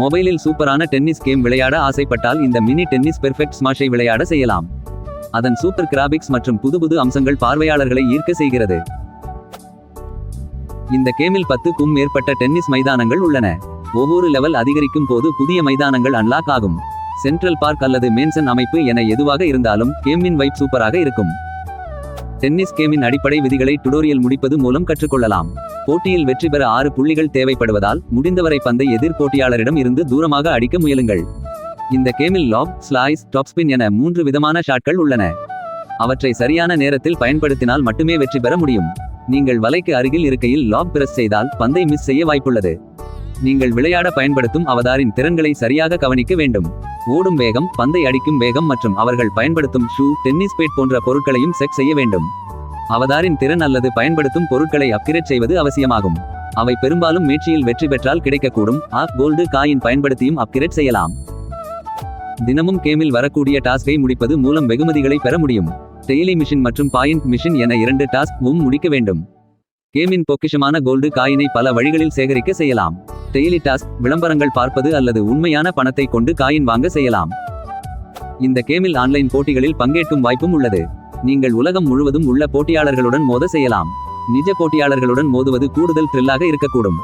மொபைலில் சூப்பரான tennis game விளையாட ஆசைப்பட்டால் இந்த மினி டென்னிஸ் பெர்ஃபெக்ட் ஸ்மாஷை விளையாட செய்யலாம். அதன் சூப்பர் கிராபிக்ஸ் மற்றும் புது புது அம்சங்கள் பார்வையாளர்களை ஈர்க்க செய்கிறது. இந்த கேமில் பத்துக்கும் மேற்பட்ட டென்னிஸ் மைதானங்கள் உள்ளன. ஒவ்வொரு லெவல் அதிகரிக்கும் போது புதிய மைதானங்கள் அன்லாக் ஆகும். சென்ட்ரல் பார்க் அல்லது மேன்சன் அமைப்பு என எதுவாக இருந்தாலும் கேமின் வைப் சூப்பராக இருக்கும். டென்னிஸ் கேமின் அடிப்படை விதிகளை டுடோரியல் முடிப்பது மூலம் கற்றுக்கொள்ளலாம். போட்டியில் வெற்றி பெற ஆறு புள்ளிகள் தேவைப்படுவதால் முடிந்தவரை பந்தை எதிர் போட்டியாளரிடம் இருந்து தூரமாக அடிக்க முயலுங்கள். இந்த கேமில் லாப் ஸ்லாய்ஸ் டாப்ஸ்பின் என மூன்று விதமான ஷாட்கள் உள்ளன. அவற்றை சரியான நேரத்தில் பயன்படுத்தினால் மட்டுமே வெற்றி பெற முடியும். நீங்கள் வலைக்கு அருகில் இருக்கையில் லாப் பிரஸ் செய்தால் பந்தை மிஸ் செய்ய வாய்ப்புள்ளது. நீங்கள் விளையாட பயன்படுத்தும் அவதாரின் திறன்களை சரியாக கவனிக்க வேண்டும். ஓடும் வேகம் பந்தை அடிக்கும் வேகம் மற்றும் அவர்கள் பயன்படுத்தும் ஷூ டென்னிஸ் பேட் போன்ற பொருட்களையும் செக் செய்ய வேண்டும். அவதாரின் திறன் அல்லது பயன்படுத்தும் பொருட்களை அப்கிரேட் செய்வது அவசியமாகும். அவை பெரும்பாலும் மீட்சியில் வெற்றி பெற்றால் கிடைக்கக்கூடும். ஆஃப் கோல்டு காயின் பயன்படுத்தியும் அப்கிரேட் செய்யலாம். தினமும் கேமில் வரக்கூடிய டாஸ்கை முடிப்பது மூலம் வெகுமதிகளை பெற முடியும். டெய்லி மிஷின் மற்றும் பாயிண்ட் மிஷின் என இரண்டு டாஸ்க் முடிக்க வேண்டும். கேமின் பொக்கிஷமான கோல்டு காயினை பல வழிகளில் சேகரிக்க செய்யலாம். டெய்லி டாஸ்க் விளம்பரங்கள் பார்ப்பது அல்லது உண்மையான பணத்தை கொண்டு காயின் வாங்க செய்யலாம். இந்த கேமில் ஆன்லைன் போட்டிகளில் பங்கேற்கும் வாய்ப்பும் உள்ளது. நீங்கள் உலகம் முழுவதும் உள்ள போட்டியாளர்களுடன் மோத செய்யலாம். நிஜ போட்டியாளர்களுடன் மோதுவது கூடுதல் த்ரில்லாக இருக்கக்கூடும்.